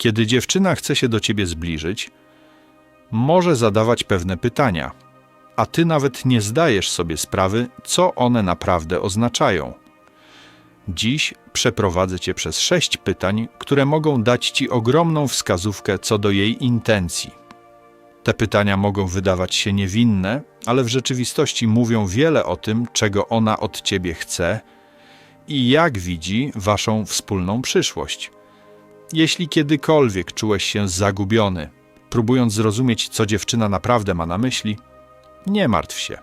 Kiedy dziewczyna chce się do ciebie zbliżyć, może zadawać pewne pytania, a ty nawet nie zdajesz sobie sprawy, co one naprawdę oznaczają. Dziś przeprowadzę cię przez sześć pytań, które mogą dać ci ogromną wskazówkę co do jej intencji. Te pytania mogą wydawać się niewinne, ale w rzeczywistości mówią wiele o tym, czego ona od ciebie chce i jak widzi waszą wspólną przyszłość. Jeśli kiedykolwiek czułeś się zagubiony, próbując zrozumieć, co dziewczyna naprawdę ma na myśli, nie martw się.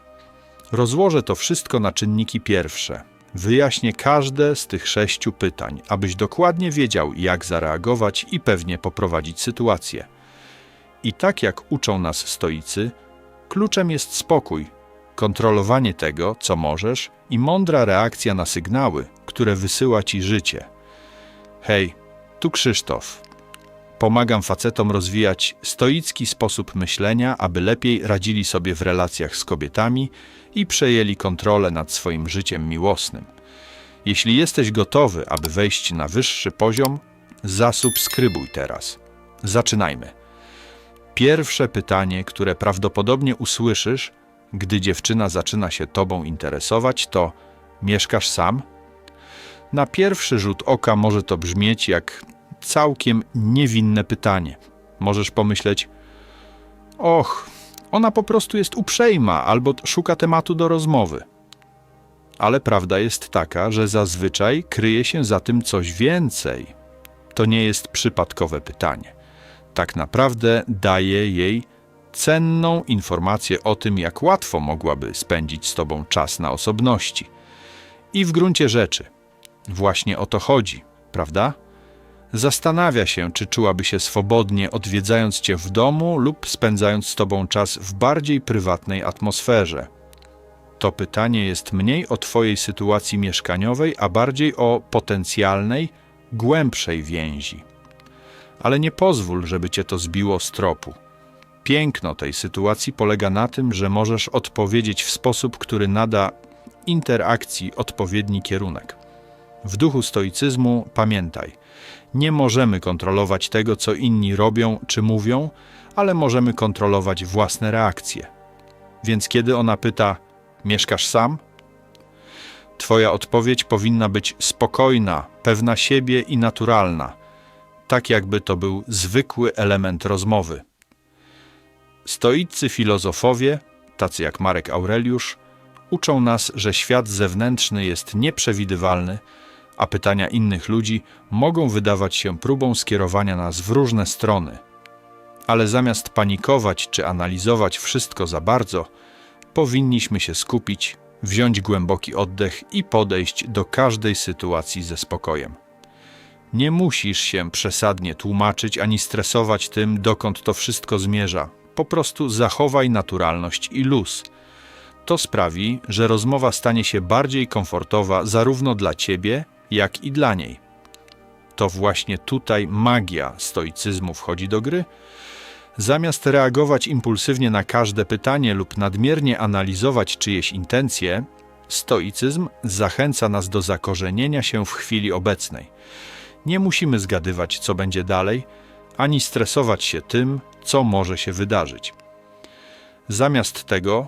Rozłożę to wszystko na czynniki pierwsze. Wyjaśnię każde z tych sześciu pytań, abyś dokładnie wiedział, jak zareagować i pewnie poprowadzić sytuację. I tak jak uczą nas stoicy, kluczem jest spokój, kontrolowanie tego, co możesz i mądra reakcja na sygnały, które wysyła ci życie. Hej, tu Krzysztof. Pomagam facetom rozwijać stoicki sposób myślenia, aby lepiej radzili sobie w relacjach z kobietami i przejęli kontrolę nad swoim życiem miłosnym. Jeśli jesteś gotowy, aby wejść na wyższy poziom, zasubskrybuj teraz. Zaczynajmy. Pierwsze pytanie, które prawdopodobnie usłyszysz, gdy dziewczyna zaczyna się tobą interesować, to: Mieszkasz sam? Na pierwszy rzut oka może to brzmieć jak całkiem niewinne pytanie. Możesz pomyśleć: Och, ona po prostu jest uprzejma albo szuka tematu do rozmowy. Ale prawda jest taka, że zazwyczaj kryje się za tym coś więcej. To nie jest przypadkowe pytanie. Tak naprawdę daje jej cenną informację o tym, jak łatwo mogłaby spędzić z tobą czas na osobności. I w gruncie rzeczy właśnie o to chodzi, prawda? Zastanawia się, czy czułaby się swobodnie odwiedzając cię w domu lub spędzając z tobą czas w bardziej prywatnej atmosferze. To pytanie jest mniej o twojej sytuacji mieszkaniowej, a bardziej o potencjalnej, głębszej więzi. Ale nie pozwól, żeby cię to zbiło z tropu. Piękno tej sytuacji polega na tym, że możesz odpowiedzieć w sposób, który nada interakcji odpowiedni kierunek. W duchu stoicyzmu pamiętaj, nie możemy kontrolować tego, co inni robią czy mówią, ale możemy kontrolować własne reakcje. Więc kiedy ona pyta: Mieszkasz sam? Twoja odpowiedź powinna być spokojna, pewna siebie i naturalna, tak jakby to był zwykły element rozmowy. Stoicy filozofowie, tacy jak Marek Aureliusz, uczą nas, że świat zewnętrzny jest nieprzewidywalny, a pytania innych ludzi mogą wydawać się próbą skierowania nas w różne strony. Ale zamiast panikować czy analizować wszystko za bardzo, powinniśmy się skupić, wziąć głęboki oddech i podejść do każdej sytuacji ze spokojem. Nie musisz się przesadnie tłumaczyć ani stresować tym, dokąd to wszystko zmierza. Po prostu zachowaj naturalność i luz. To sprawi, że rozmowa stanie się bardziej komfortowa zarówno dla ciebie, jak i dla niej. To właśnie tutaj magia stoicyzmu wchodzi do gry. Zamiast reagować impulsywnie na każde pytanie lub nadmiernie analizować czyjeś intencje, stoicyzm zachęca nas do zakorzenienia się w chwili obecnej. Nie musimy zgadywać, co będzie dalej, ani stresować się tym, co może się wydarzyć. Zamiast tego,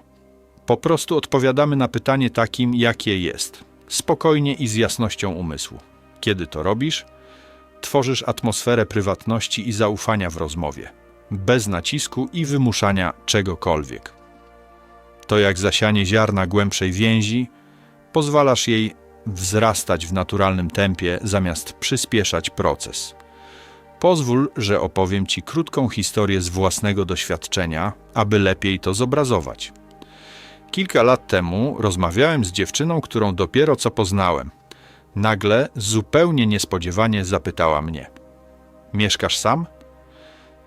po prostu odpowiadamy na pytanie takim, jakie jest, spokojnie i z jasnością umysłu. Kiedy to robisz, tworzysz atmosferę prywatności i zaufania w rozmowie, bez nacisku i wymuszania czegokolwiek. To jak zasianie ziarna głębszej więzi, pozwalasz jej wzrastać w naturalnym tempie zamiast przyspieszać proces. Pozwól, że opowiem Ci krótką historię z własnego doświadczenia, aby lepiej to zobrazować. Kilka lat temu rozmawiałem z dziewczyną, którą dopiero co poznałem. Nagle, zupełnie niespodziewanie zapytała mnie: Mieszkasz sam?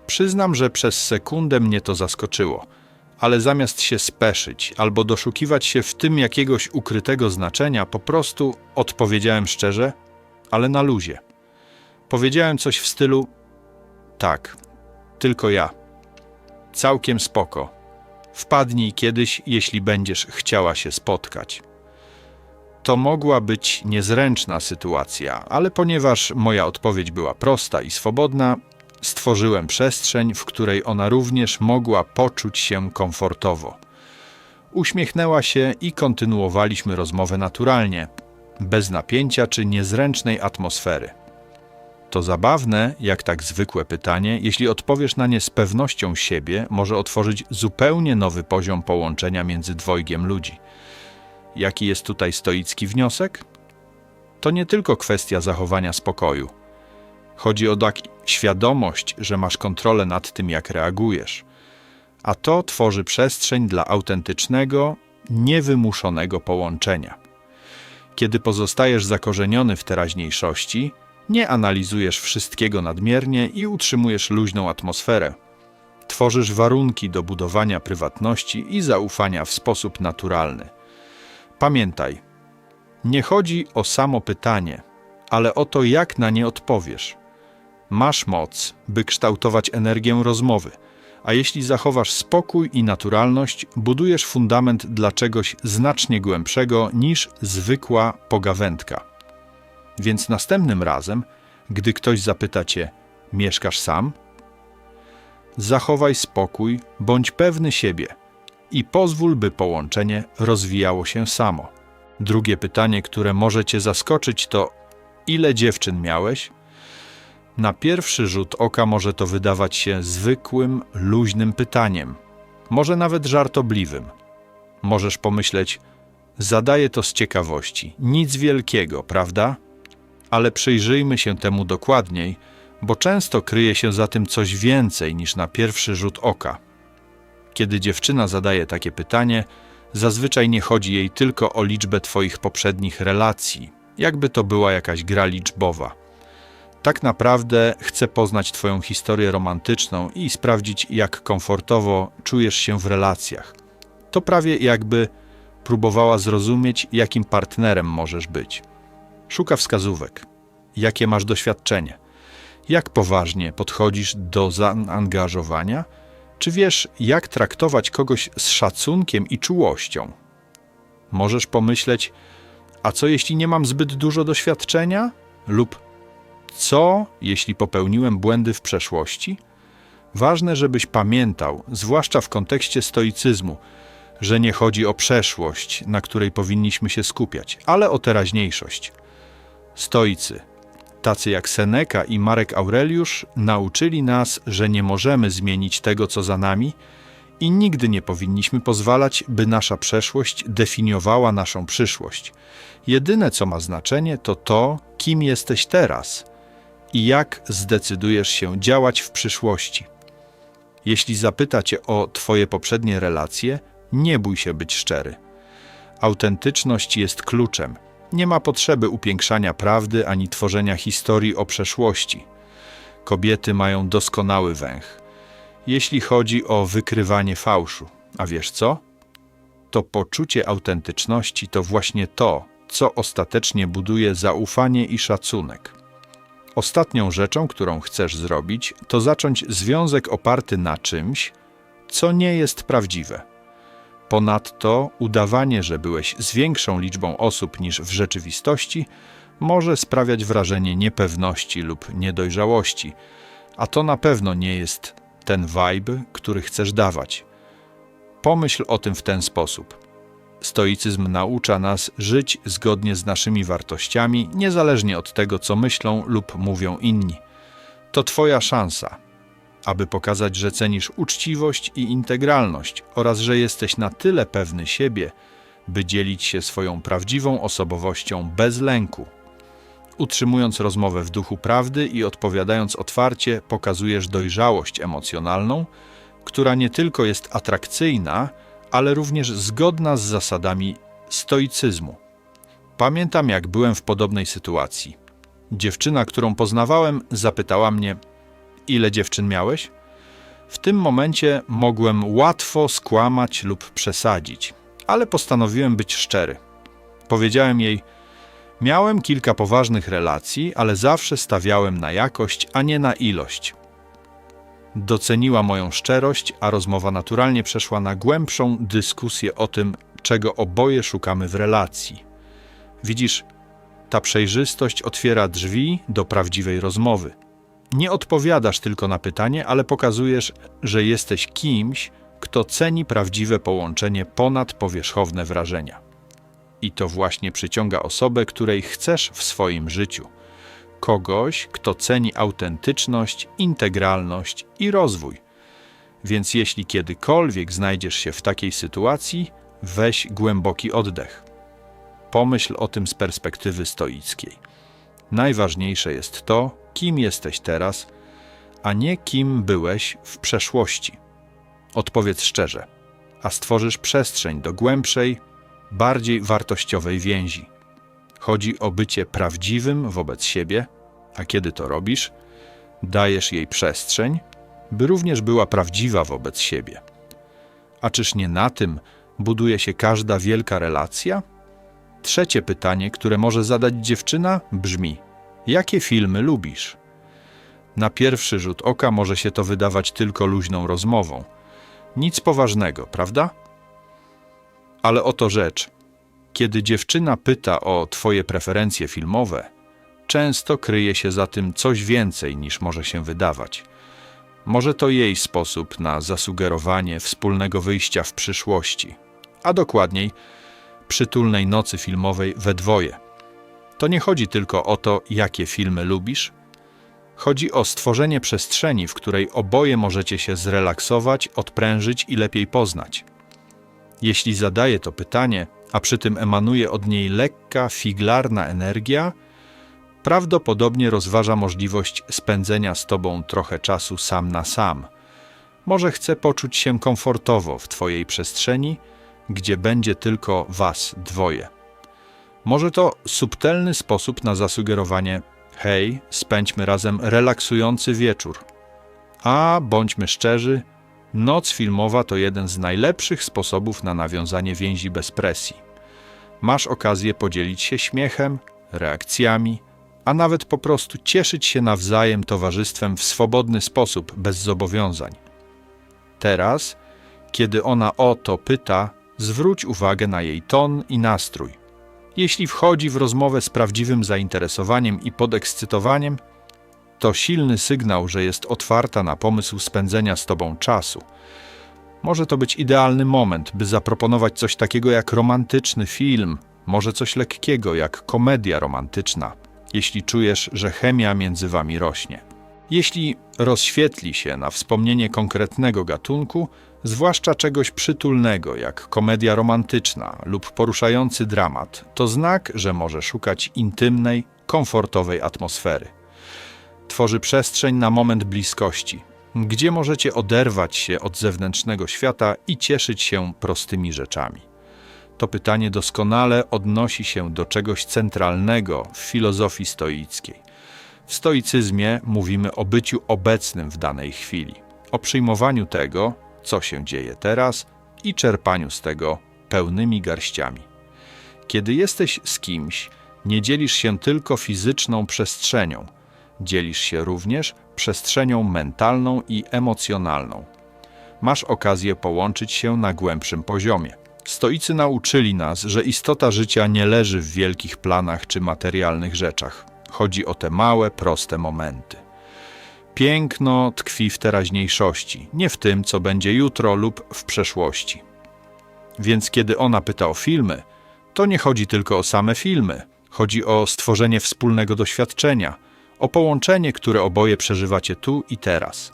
Przyznam, że przez sekundę mnie to zaskoczyło, ale zamiast się speszyć albo doszukiwać się w tym jakiegoś ukrytego znaczenia, po prostu odpowiedziałem szczerze, ale na luzie. Powiedziałem coś w stylu: Tak, tylko ja. Całkiem spoko. Wpadnij kiedyś, jeśli będziesz chciała się spotkać. To mogła być niezręczna sytuacja, ale ponieważ moja odpowiedź była prosta i swobodna, Stworzyłem przestrzeń, w której ona również mogła poczuć się komfortowo. Uśmiechnęła się i kontynuowaliśmy rozmowę naturalnie, bez napięcia czy niezręcznej atmosfery. To zabawne, jak tak zwykłe pytanie, jeśli odpowiesz na nie z pewnością siebie, może otworzyć zupełnie nowy poziom połączenia między dwojgiem ludzi. Jaki jest tutaj stoicki wniosek? To nie tylko kwestia zachowania spokoju. Chodzi o tak świadomość, że masz kontrolę nad tym, jak reagujesz. A to tworzy przestrzeń dla autentycznego, niewymuszonego połączenia. Kiedy pozostajesz zakorzeniony w teraźniejszości, nie analizujesz wszystkiego nadmiernie i utrzymujesz luźną atmosferę. Tworzysz warunki do budowania prywatności i zaufania w sposób naturalny. Pamiętaj, nie chodzi o samo pytanie, ale o to, jak na nie odpowiesz. Masz moc, by kształtować energię rozmowy, a jeśli zachowasz spokój i naturalność, budujesz fundament dla czegoś znacznie głębszego niż zwykła pogawędka. Więc następnym razem, gdy ktoś zapyta cię, mieszkasz sam? Zachowaj spokój, bądź pewny siebie i pozwól, by połączenie rozwijało się samo. Drugie pytanie, które może cię zaskoczyć, to ile dziewczyn miałeś? Na pierwszy rzut oka może to wydawać się zwykłym, luźnym pytaniem, może nawet żartobliwym. Możesz pomyśleć, zadaję to z ciekawości, nic wielkiego, prawda? Ale przyjrzyjmy się temu dokładniej, bo często kryje się za tym coś więcej niż na pierwszy rzut oka. Kiedy dziewczyna zadaje takie pytanie, zazwyczaj nie chodzi jej tylko o liczbę Twoich poprzednich relacji, jakby to była jakaś gra liczbowa. Tak naprawdę chce poznać Twoją historię romantyczną i sprawdzić, jak komfortowo czujesz się w relacjach. To prawie jakby próbowała zrozumieć, jakim partnerem możesz być. Szuka wskazówek. Jakie masz doświadczenie? Jak poważnie podchodzisz do zaangażowania? Czy wiesz, jak traktować kogoś z szacunkiem i czułością? Możesz pomyśleć, a co jeśli nie mam zbyt dużo doświadczenia? Lub co jeśli popełniłem błędy w przeszłości? Ważne, żebyś pamiętał, zwłaszcza w kontekście stoicyzmu, że nie chodzi o przeszłość, na której powinniśmy się skupiać, ale o teraźniejszość. Stoicy, tacy jak Seneca i Marek Aureliusz, nauczyli nas, że nie możemy zmienić tego, co za nami i nigdy nie powinniśmy pozwalać, by nasza przeszłość definiowała naszą przyszłość. Jedyne, co ma znaczenie, to to, kim jesteś teraz i jak zdecydujesz się działać w przyszłości. Jeśli zapyta cię o Twoje poprzednie relacje, nie bój się być szczery. Autentyczność jest kluczem. Nie ma potrzeby upiększania prawdy ani tworzenia historii o przeszłości. Kobiety mają doskonały węch. Jeśli chodzi o wykrywanie fałszu, a wiesz co? To poczucie autentyczności to właśnie to, co ostatecznie buduje zaufanie i szacunek. Ostatnią rzeczą, którą chcesz zrobić, to zacząć związek oparty na czymś, co nie jest prawdziwe. Ponadto udawanie, że byłeś z większą liczbą osób niż w rzeczywistości, może sprawiać wrażenie niepewności lub niedojrzałości, a to na pewno nie jest ten vibe, który chcesz dawać. Pomyśl o tym w ten sposób. Stoicyzm naucza nas żyć zgodnie z naszymi wartościami, niezależnie od tego, co myślą lub mówią inni. To Twoja szansa, aby pokazać, że cenisz uczciwość i integralność oraz że jesteś na tyle pewny siebie, by dzielić się swoją prawdziwą osobowością bez lęku. Utrzymując rozmowę w duchu prawdy i odpowiadając otwarcie, pokazujesz dojrzałość emocjonalną, która nie tylko jest atrakcyjna, ale również zgodna z zasadami stoicyzmu. Pamiętam, jak byłem w podobnej sytuacji. Dziewczyna, którą poznawałem, zapytała mnie: Ile dziewczyn miałeś? W tym momencie mogłem łatwo skłamać lub przesadzić, ale postanowiłem być szczery. Powiedziałem jej: Miałem kilka poważnych relacji, ale zawsze stawiałem na jakość, a nie na ilość. Doceniła moją szczerość, a rozmowa naturalnie przeszła na głębszą dyskusję o tym, czego oboje szukamy w relacji. Widzisz, ta przejrzystość otwiera drzwi do prawdziwej rozmowy. Nie odpowiadasz tylko na pytanie, ale pokazujesz, że jesteś kimś, kto ceni prawdziwe połączenie ponad powierzchowne wrażenia. I to właśnie przyciąga osobę, której chcesz w swoim życiu. Kogoś, kto ceni autentyczność, integralność i rozwój. Więc jeśli kiedykolwiek znajdziesz się w takiej sytuacji, weź głęboki oddech. Pomyśl o tym z perspektywy stoickiej. Najważniejsze jest to, kim jesteś teraz, a nie kim byłeś w przeszłości. Odpowiedz szczerze, a stworzysz przestrzeń do głębszej, bardziej wartościowej więzi. Chodzi o bycie prawdziwym wobec siebie, a kiedy to robisz, dajesz jej przestrzeń, by również była prawdziwa wobec siebie. A czyż nie na tym buduje się każda wielka relacja? Trzecie pytanie, które może zadać dziewczyna, brzmi: Jakie filmy lubisz? Na pierwszy rzut oka może się to wydawać tylko luźną rozmową. Nic poważnego, prawda? Ale oto rzecz. Kiedy dziewczyna pyta o Twoje preferencje filmowe, często kryje się za tym coś więcej niż może się wydawać. Może to jej sposób na zasugerowanie wspólnego wyjścia w przyszłości, a dokładniej przytulnej nocy filmowej we dwoje. To nie chodzi tylko o to, jakie filmy lubisz. Chodzi o stworzenie przestrzeni, w której oboje możecie się zrelaksować, odprężyć i lepiej poznać. Jeśli zadaje to pytanie, a przy tym emanuje od niej lekka, figlarna energia, prawdopodobnie rozważa możliwość spędzenia z tobą trochę czasu sam na sam. Może chce poczuć się komfortowo w twojej przestrzeni, gdzie będzie tylko was dwoje. Może to subtelny sposób na zasugerowanie: hej, spędźmy razem relaksujący wieczór. A bądźmy szczerzy, noc filmowa to jeden z najlepszych sposobów na nawiązanie więzi bez presji. Masz okazję podzielić się śmiechem, reakcjami, a nawet po prostu cieszyć się nawzajem towarzystwem w swobodny sposób, bez zobowiązań. Teraz, kiedy ona o to pyta, zwróć uwagę na jej ton i nastrój. Jeśli wchodzi w rozmowę z prawdziwym zainteresowaniem i podekscytowaniem, to silny sygnał, że jest otwarta na pomysł spędzenia z tobą czasu. Może to być idealny moment, by zaproponować coś takiego jak romantyczny film, może coś lekkiego jak komedia romantyczna, jeśli czujesz, że chemia między wami rośnie. Jeśli rozświetli się na wspomnienie konkretnego gatunku, zwłaszcza czegoś przytulnego jak komedia romantyczna lub poruszający dramat, to znak, że może szukać intymnej, komfortowej atmosfery. Tworzy przestrzeń na moment bliskości, gdzie możecie oderwać się od zewnętrznego świata i cieszyć się prostymi rzeczami. To pytanie doskonale odnosi się do czegoś centralnego w filozofii stoickiej. W stoicyzmie mówimy o byciu obecnym w danej chwili, o przyjmowaniu tego, co się dzieje teraz i czerpaniu z tego pełnymi garściami. Kiedy jesteś z kimś, nie dzielisz się tylko fizyczną przestrzenią, dzielisz się również przestrzenią mentalną i emocjonalną. Masz okazję połączyć się na głębszym poziomie. Stoicy nauczyli nas, że istota życia nie leży w wielkich planach czy materialnych rzeczach. Chodzi o te małe, proste momenty. Piękno tkwi w teraźniejszości, nie w tym, co będzie jutro lub w przeszłości. Więc kiedy ona pyta o filmy, to nie chodzi tylko o same filmy. Chodzi o stworzenie wspólnego doświadczenia, o połączenie, które oboje przeżywacie tu i teraz.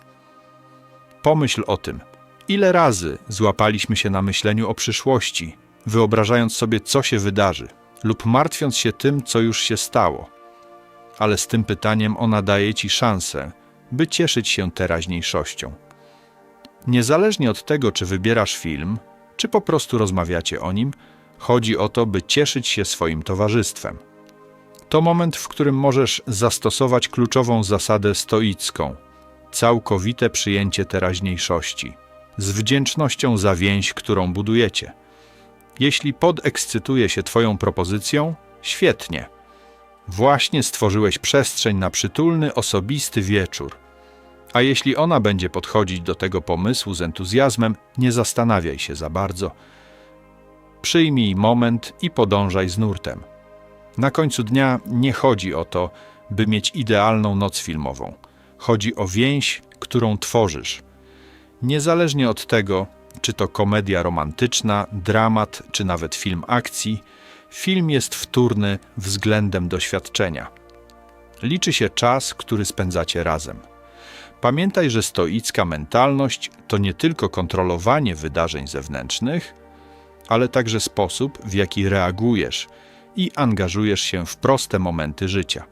Pomyśl o tym, ile razy złapaliśmy się na myśleniu o przyszłości, wyobrażając sobie, co się wydarzy, lub martwiąc się tym, co już się stało. Ale z tym pytaniem ona daje ci szansę, by cieszyć się teraźniejszością. Niezależnie od tego, czy wybierasz film, czy po prostu rozmawiacie o nim, chodzi o to, by cieszyć się swoim towarzystwem. To moment, w którym możesz zastosować kluczową zasadę stoicką całkowite przyjęcie teraźniejszości, z wdzięcznością za więź, którą budujecie. Jeśli podekscytuje się Twoją propozycją, świetnie. Właśnie stworzyłeś przestrzeń na przytulny, osobisty wieczór. A jeśli ona będzie podchodzić do tego pomysłu z entuzjazmem, nie zastanawiaj się za bardzo. Przyjmij moment i podążaj z nurtem. Na końcu dnia nie chodzi o to, by mieć idealną noc filmową. Chodzi o więź, którą tworzysz. Niezależnie od tego, czy to komedia romantyczna, dramat, czy nawet film akcji, film jest wtórny względem doświadczenia. Liczy się czas, który spędzacie razem. Pamiętaj, że stoicka mentalność to nie tylko kontrolowanie wydarzeń zewnętrznych, ale także sposób, w jaki reagujesz i angażujesz się w proste momenty życia.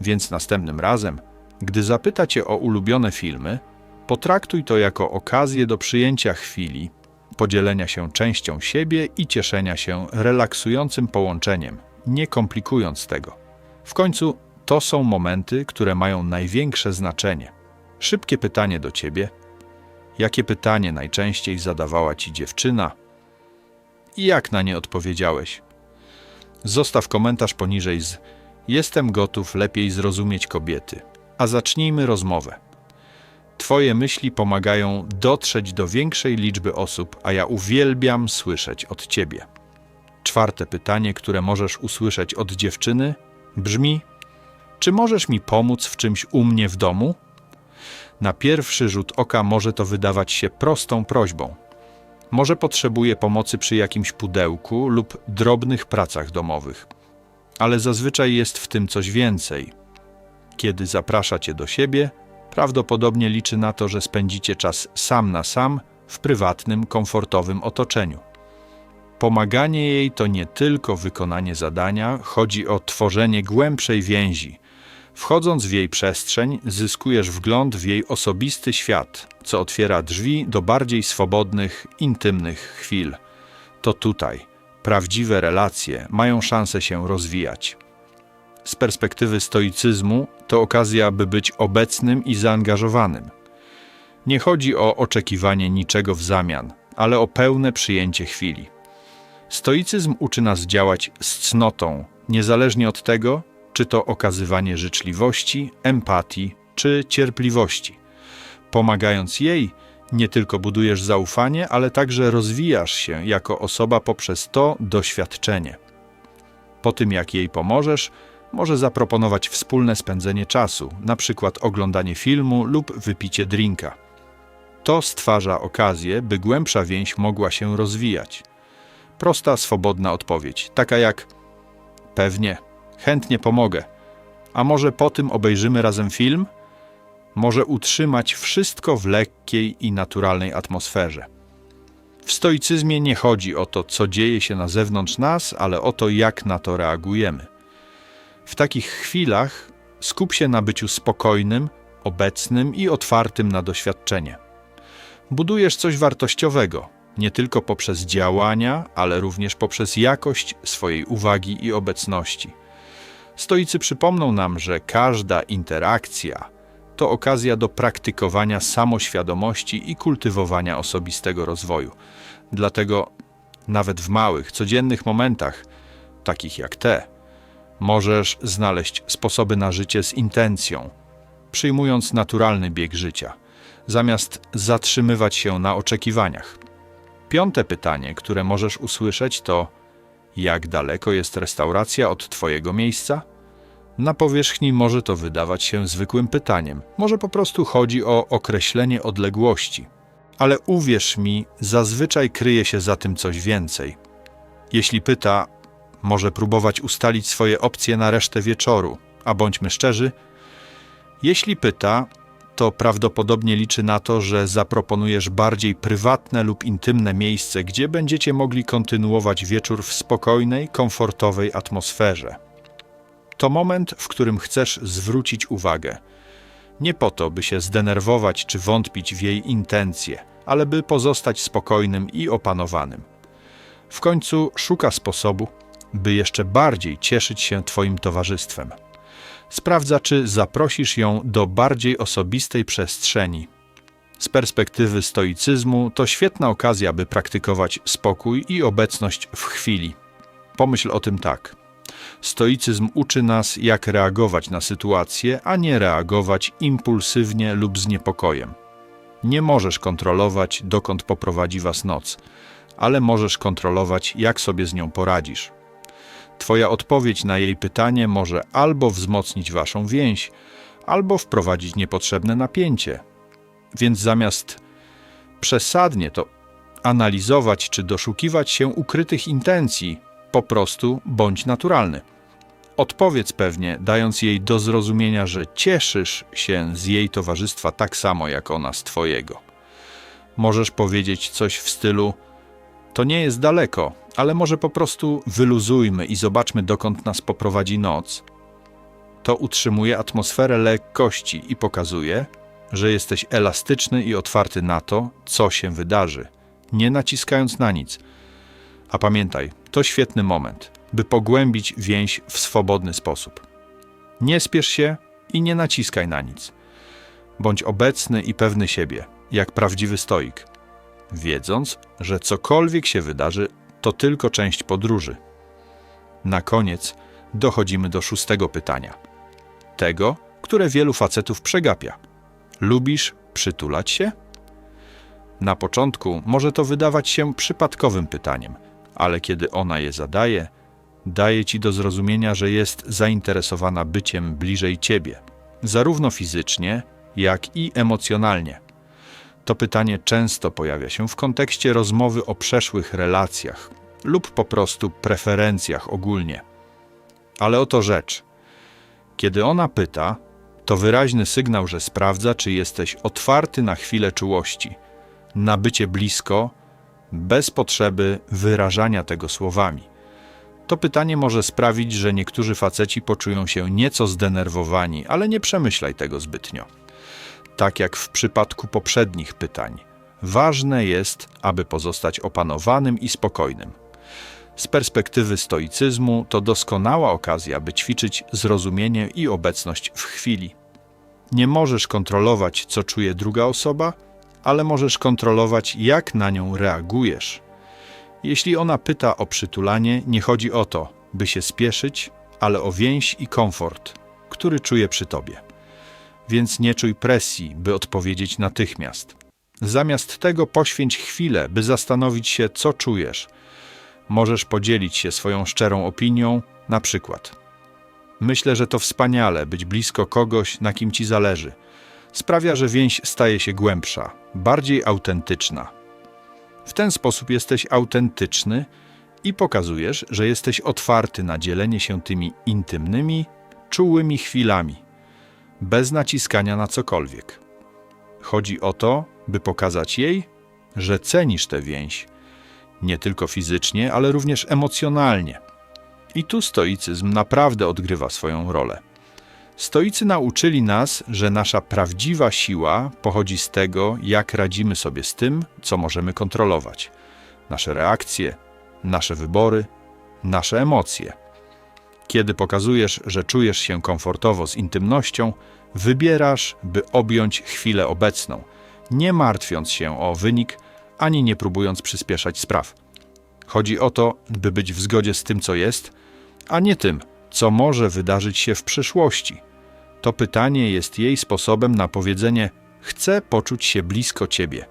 Więc następnym razem, gdy zapyta cię o ulubione filmy, potraktuj to jako okazję do przyjęcia chwili, podzielenia się częścią siebie i cieszenia się relaksującym połączeniem, nie komplikując tego. W końcu to są momenty, które mają największe znaczenie. Szybkie pytanie do ciebie: jakie pytanie najczęściej zadawała ci dziewczyna i jak na nie odpowiedziałeś? Zostaw komentarz poniżej z Jestem gotów lepiej zrozumieć kobiety. A zacznijmy rozmowę. Twoje myśli pomagają dotrzeć do większej liczby osób, a ja uwielbiam słyszeć od Ciebie. Czwarte pytanie, które możesz usłyszeć od dziewczyny, brzmi: Czy możesz mi pomóc w czymś u mnie w domu? Na pierwszy rzut oka może to wydawać się prostą prośbą. Może potrzebuje pomocy przy jakimś pudełku lub drobnych pracach domowych. Ale zazwyczaj jest w tym coś więcej. Kiedy zaprasza cię do siebie, prawdopodobnie liczy na to, że spędzicie czas sam na sam w prywatnym, komfortowym otoczeniu. Pomaganie jej to nie tylko wykonanie zadania, chodzi o tworzenie głębszej więzi. Wchodząc w jej przestrzeń, zyskujesz wgląd w jej osobisty świat, co otwiera drzwi do bardziej swobodnych, intymnych chwil. To tutaj prawdziwe relacje mają szansę się rozwijać. Z perspektywy stoicyzmu to okazja, by być obecnym i zaangażowanym. Nie chodzi o oczekiwanie niczego w zamian, ale o pełne przyjęcie chwili. Stoicyzm uczy nas działać z cnotą, niezależnie od tego, czy to okazywanie życzliwości, empatii czy cierpliwości. Pomagając jej, nie tylko budujesz zaufanie, ale także rozwijasz się jako osoba poprzez to doświadczenie. Po tym, jak jej pomożesz, może zaproponować wspólne spędzenie czasu, na przykład oglądanie filmu lub wypicie drinka. To stwarza okazję, by głębsza więź mogła się rozwijać. Prosta, swobodna odpowiedź, taka jak pewnie, chętnie pomogę. A może po tym obejrzymy razem film? Może utrzymać wszystko w lekkiej i naturalnej atmosferze. W stoicyzmie nie chodzi o to, co dzieje się na zewnątrz nas, ale o to, jak na to reagujemy. W takich chwilach skup się na byciu spokojnym, obecnym i otwartym na doświadczenie. Budujesz coś wartościowego, nie tylko poprzez działania, ale również poprzez jakość swojej uwagi i obecności. Stoicy przypomną nam, że każda interakcja to okazja do praktykowania samoświadomości i kultywowania osobistego rozwoju. Dlatego nawet w małych, codziennych momentach, takich jak te, możesz znaleźć sposoby na życie z intencją, przyjmując naturalny bieg życia, zamiast zatrzymywać się na oczekiwaniach. Piąte pytanie, które możesz usłyszeć, to: jak daleko jest restauracja od Twojego miejsca? Na powierzchni może to wydawać się zwykłym pytaniem, może po prostu chodzi o określenie odległości. Ale uwierz mi, zazwyczaj kryje się za tym coś więcej. Jeśli pyta, może próbować ustalić swoje opcje na resztę wieczoru, a bądźmy szczerzy, jeśli pyta, to prawdopodobnie liczy na to, że zaproponujesz bardziej prywatne lub intymne miejsce, gdzie będziecie mogli kontynuować wieczór w spokojnej, komfortowej atmosferze. To moment, w którym chcesz zwrócić uwagę. Nie po to, by się zdenerwować czy wątpić w jej intencje, ale by pozostać spokojnym i opanowanym. W końcu szuka sposobu, by jeszcze bardziej cieszyć się Twoim towarzystwem. Sprawdza, czy zaprosisz ją do bardziej osobistej przestrzeni. Z perspektywy stoicyzmu to świetna okazja, by praktykować spokój i obecność w chwili. Pomyśl o tym tak. Stoicyzm uczy nas, jak reagować na sytuację, a nie reagować impulsywnie lub z niepokojem. Nie możesz kontrolować, dokąd poprowadzi was noc, ale możesz kontrolować, jak sobie z nią poradzisz. Twoja odpowiedź na jej pytanie może albo wzmocnić waszą więź, albo wprowadzić niepotrzebne napięcie. Więc zamiast przesadnie to analizować czy doszukiwać się ukrytych intencji, po prostu bądź naturalny. Odpowiedz pewnie, dając jej do zrozumienia, że cieszysz się z jej towarzystwa tak samo jak ona z twojego. Możesz powiedzieć coś w stylu: To nie jest daleko, ale może po prostu wyluzujmy i zobaczmy, dokąd nas poprowadzi noc. To utrzymuje atmosferę lekkości i pokazuje, że jesteś elastyczny i otwarty na to, co się wydarzy, nie naciskając na nic. A pamiętaj, to świetny moment, by pogłębić więź w swobodny sposób. Nie spiesz się i nie naciskaj na nic. Bądź obecny i pewny siebie, jak prawdziwy stoik, wiedząc, że cokolwiek się wydarzy, to tylko część podróży. Na koniec dochodzimy do szóstego pytania. Tego, które wielu facetów przegapia. Lubisz przytulać się? Na początku może to wydawać się przypadkowym pytaniem, ale kiedy ona je zadaje, daje ci do zrozumienia, że jest zainteresowana byciem bliżej ciebie, zarówno fizycznie, jak i emocjonalnie. To pytanie często pojawia się w kontekście rozmowy o przeszłych relacjach lub po prostu preferencjach ogólnie. Ale oto rzecz. Kiedy ona pyta, to wyraźny sygnał, że sprawdza, czy jesteś otwarty na chwilę czułości, na bycie blisko, bez potrzeby wyrażania tego słowami. To pytanie może sprawić, że niektórzy faceci poczują się nieco zdenerwowani, ale nie przemyślaj tego zbytnio. Tak jak w przypadku poprzednich pytań, ważne jest, aby pozostać opanowanym i spokojnym. Z perspektywy stoicyzmu to doskonała okazja, by ćwiczyć zrozumienie i obecność w chwili. Nie możesz kontrolować, co czuje druga osoba, ale możesz kontrolować, jak na nią reagujesz. Jeśli ona pyta o przytulanie, nie chodzi o to, by się spieszyć, ale o więź i komfort, który czuje przy tobie. Więc nie czuj presji, by odpowiedzieć natychmiast. Zamiast tego poświęć chwilę, by zastanowić się, co czujesz. Możesz podzielić się swoją szczerą opinią, na przykład. Myślę, że to wspaniale być blisko kogoś, na kim ci zależy. Sprawia, że więź staje się głębsza, bardziej autentyczna. W ten sposób jesteś autentyczny i pokazujesz, że jesteś otwarty na dzielenie się tymi intymnymi, czułymi chwilami, bez naciskania na cokolwiek. Chodzi o to, by pokazać jej, że cenisz tę więź, nie tylko fizycznie, ale również emocjonalnie. I tu stoicyzm naprawdę odgrywa swoją rolę. Stoicy nauczyli nas, że nasza prawdziwa siła pochodzi z tego, jak radzimy sobie z tym, co możemy kontrolować nasze reakcje, nasze wybory, nasze emocje. Kiedy pokazujesz, że czujesz się komfortowo z intymnością, wybierasz, by objąć chwilę obecną, nie martwiąc się o wynik ani nie próbując przyspieszać spraw. Chodzi o to, by być w zgodzie z tym, co jest, a nie tym, co może wydarzyć się w przyszłości. To pytanie jest jej sposobem na powiedzenie: Chcę poczuć się blisko ciebie.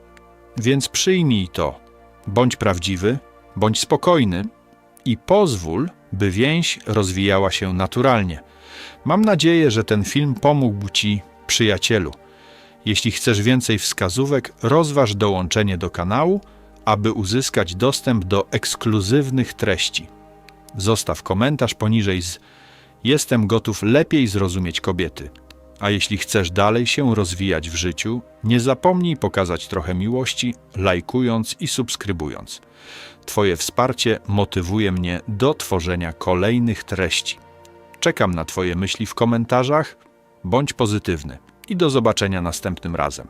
Więc przyjmij to. Bądź prawdziwy, bądź spokojny i pozwól, by więź rozwijała się naturalnie. Mam nadzieję, że ten film pomógł ci, przyjacielu. Jeśli chcesz więcej wskazówek, rozważ dołączenie do kanału, aby uzyskać dostęp do ekskluzywnych treści. Zostaw komentarz poniżej z Jestem gotów lepiej zrozumieć kobiety. A jeśli chcesz dalej się rozwijać w życiu, nie zapomnij pokazać trochę miłości, lajkując i subskrybując. Twoje wsparcie motywuje mnie do tworzenia kolejnych treści. Czekam na Twoje myśli w komentarzach, bądź pozytywny i do zobaczenia następnym razem.